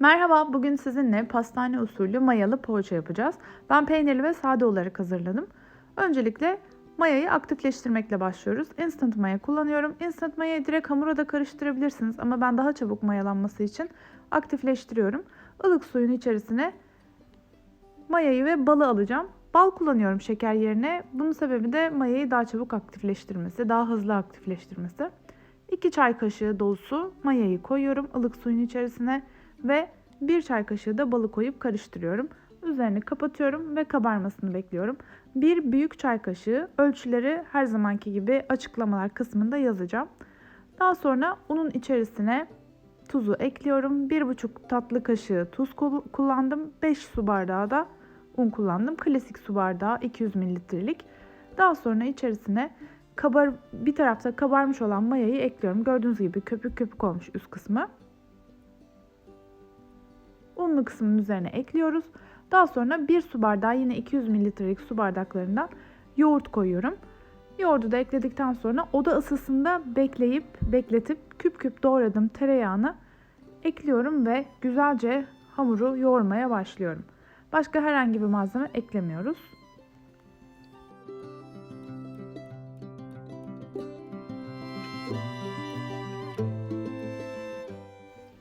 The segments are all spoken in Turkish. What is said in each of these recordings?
Merhaba, bugün sizinle pastane usulü mayalı poğaça yapacağız. Ben peynirli ve sade olarak hazırladım. Öncelikle mayayı aktifleştirmekle başlıyoruz. Instant maya kullanıyorum. Instant mayayı direkt hamura da karıştırabilirsiniz ama ben daha çabuk mayalanması için aktifleştiriyorum. Ilık suyun içerisine mayayı ve balı alacağım. Bal kullanıyorum şeker yerine. Bunun sebebi de mayayı daha çabuk aktifleştirmesi, daha hızlı aktifleştirmesi. 2 çay kaşığı dolusu mayayı koyuyorum ılık suyun içerisine ve 1 çay kaşığı da balı koyup karıştırıyorum. Üzerini kapatıyorum ve kabarmasını bekliyorum. Bir büyük çay kaşığı ölçüleri her zamanki gibi açıklamalar kısmında yazacağım. Daha sonra unun içerisine tuzu ekliyorum. 1,5 tatlı kaşığı tuz kullandım. 5 su bardağı da un kullandım. Klasik su bardağı 200 mililitrelik. Daha sonra içerisine kabar bir tarafta kabarmış olan mayayı ekliyorum. Gördüğünüz gibi köpük köpük olmuş üst kısmı. Unlu kısmının üzerine ekliyoruz. Daha sonra bir su bardağı yine 200 mililitrelik su bardaklarından yoğurt koyuyorum. Yoğurdu da ekledikten sonra oda ısısında bekleyip bekletip küp küp doğradığım tereyağını ekliyorum ve güzelce hamuru yoğurmaya başlıyorum. Başka herhangi bir malzeme eklemiyoruz.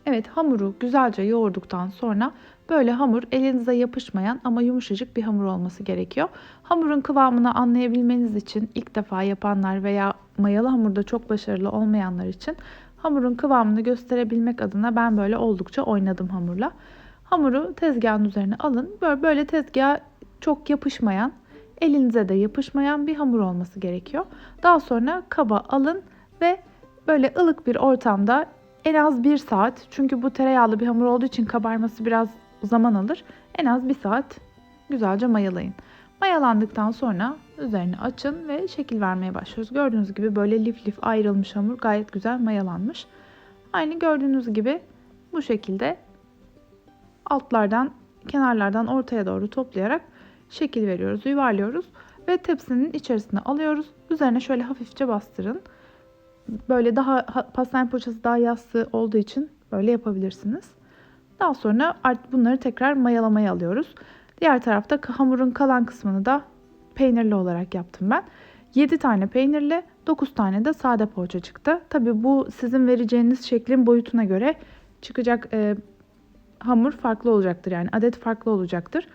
Evet hamuru güzelce yoğurduktan sonra böyle hamur elinize yapışmayan ama yumuşacık bir hamur olması gerekiyor. Hamurun kıvamını anlayabilmeniz için ilk defa yapanlar veya mayalı hamurda çok başarılı olmayanlar için hamurun kıvamını gösterebilmek adına ben böyle oldukça oynadım hamurla. Hamuru tezgahın üzerine alın. Böyle, böyle tezgaha çok yapışmayan, elinize de yapışmayan bir hamur olması gerekiyor. Daha sonra kaba alın ve böyle ılık bir ortamda en az 1 saat çünkü bu tereyağlı bir hamur olduğu için kabarması biraz zaman alır. En az 1 saat güzelce mayalayın. Mayalandıktan sonra üzerini açın ve şekil vermeye başlıyoruz. Gördüğünüz gibi böyle lif lif ayrılmış hamur gayet güzel mayalanmış. Aynı gördüğünüz gibi bu şekilde altlardan kenarlardan ortaya doğru toplayarak şekil veriyoruz, yuvarlıyoruz ve tepsinin içerisine alıyoruz. Üzerine şöyle hafifçe bastırın. Böyle daha pastane poğaçası daha yassı olduğu için böyle yapabilirsiniz. Daha sonra bunları tekrar mayalamaya alıyoruz. Diğer tarafta hamurun kalan kısmını da peynirli olarak yaptım ben. 7 tane peynirli, 9 tane de sade poğaça çıktı. Tabi bu sizin vereceğiniz şeklin boyutuna göre çıkacak e, hamur farklı olacaktır. Yani adet farklı olacaktır.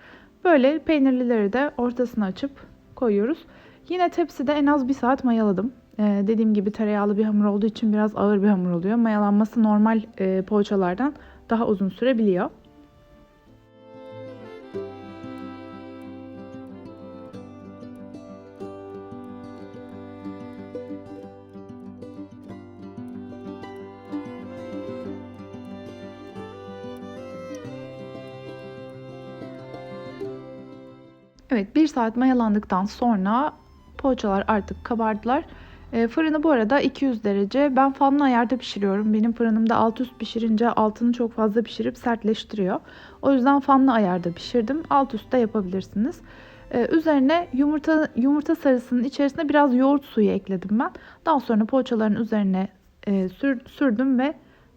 Böyle peynirlileri de ortasına açıp koyuyoruz. Yine tepside en az bir saat mayaladım. Ee, dediğim gibi tereyağlı bir hamur olduğu için biraz ağır bir hamur oluyor. Mayalanması normal e, poğaçalardan daha uzun sürebiliyor. Evet bir saat mayalandıktan sonra poğaçalar artık kabardılar. E, fırını bu arada 200 derece. Ben fanlı ayarda pişiriyorum. Benim fırınımda alt üst pişirince altını çok fazla pişirip sertleştiriyor. O yüzden fanlı ayarda pişirdim. Alt üstte yapabilirsiniz. Ee, üzerine yumurta yumurta sarısının içerisine biraz yoğurt suyu ekledim ben. Daha sonra poğaçaların üzerine e, sür, sürdüm ve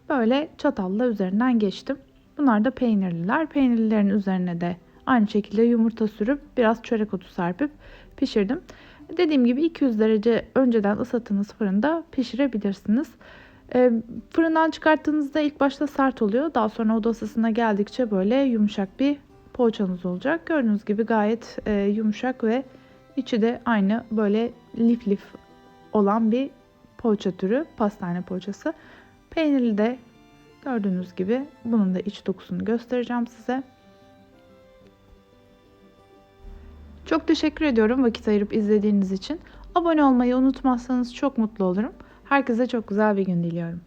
böyle çatalla üzerinden geçtim. Bunlar da peynirliler. Peynirlilerin üzerine de aynı şekilde yumurta sürüp biraz çörek otu serpip pişirdim. Dediğim gibi 200 derece önceden ısıttığınız fırında pişirebilirsiniz. E, fırından çıkarttığınızda ilk başta sert oluyor. Daha sonra oda ısısına geldikçe böyle yumuşak bir poğaçanız olacak. Gördüğünüz gibi gayet e, yumuşak ve içi de aynı böyle lif lif olan bir poğaça türü. Pastane poğaçası. Peynirli de gördüğünüz gibi bunun da iç dokusunu göstereceğim size. Çok teşekkür ediyorum vakit ayırıp izlediğiniz için. Abone olmayı unutmazsanız çok mutlu olurum. Herkese çok güzel bir gün diliyorum.